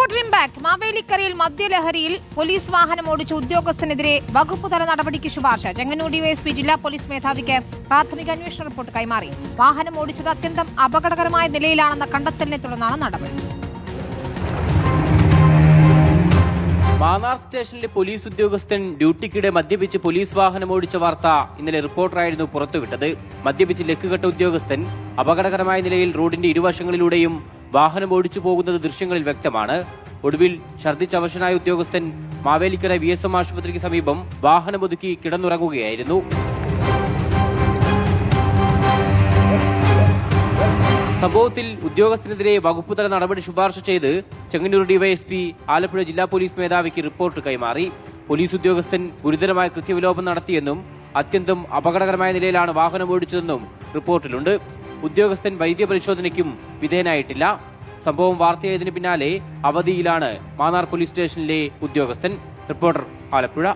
Reporter impact. മാവേലിക്കരയിൽ മദ്യലഹരിയിൽ police വാഹനം ഓടിച്ച ഉദ്യോഗസ്ഥനെതിരെ വകുപ്പ് തല നടപടിക്ക് ശുപാർശ. ചെങ്ങന്നൂർ ഡിവൈഎസ്പി ജില്ലാ പോലീസ് മേധാവിക്ക് പ്രാഥമിക അന്വേഷണ റിപ്പോർട്ട് കൈമാറി. വാഹനം ഓടിച്ചത് അത്യന്തം അപകടകരമായ നിലയിലാണെന്ന കണ്ടെത്തലിനെ തുടർന്നാണ് നടപടി. മാന്നാർ സ്റ്റേഷനിലെ പോലീസ് ഉദ്യോഗസ്ഥൻ ഡ്യൂട്ടിക്കിടെ മദ്യപിച്ച് പോലീസ് വാഹനം ഓടിച്ച വാർത്ത ഇന്നലെ റിപ്പോർട്ടറായിരുന്നു പുറത്തുവിട്ടത്. മദ്യപിച്ച് ലക്കുകെട്ട ഉദ്യോഗസ്ഥൻ അപകടകരമായ നിലയിൽ റോഡിന്റെ ഇരുവശങ്ങളിലൂടെയും വാഹനം ഓടിച്ചു പോകുന്നത് ദൃശ്യങ്ങളിൽ വ്യക്തമാണ്. ഒടുവിൽ ഛർദ്ദിച്ചവശനായ ഉദ്യോഗസ്ഥൻ മാവേലിക്കര വി എസ് എം ആശുപത്രിക്ക് സമീപം വാഹനമൊതുക്കി കിടന്നുറങ്ങുകയായിരുന്നു. സംഭവത്തിൽ ഉദ്യോഗസ്ഥനെതിരെ വകുപ്പുതല നടപടി ശുപാർശ ചെയ്ത് ചെങ്ങന്നൂർ ഡിവൈഎസ്പി ആലപ്പുഴ ജില്ലാ പോലീസ് മേധാവിക്ക് റിപ്പോർട്ട് കൈമാറി. പോലീസ് ഉദ്യോഗസ്ഥൻ ഗുരുതരമായ കൃത്യവിലോപം നടത്തിയെന്നും അത്യന്തം അപകടകരമായ നിലയിലാണ് വാഹനം ഓടിച്ചതെന്നും റിപ്പോർട്ടിലുണ്ട്. ഉദ്യോഗസ്ഥൻ വൈദ്യപരിശോധനയ്ക്കും വിധേയനായിട്ടില്ല. സംഭവം വാർത്തയായതിനു പിന്നാലെ അവധിയിലാണ് മാന്നാർ പോലീസ് സ്റ്റേഷനിലെ ഉദ്യോഗസ്ഥൻ. റിപ്പോർട്ടർ ആലപ്പുഴ.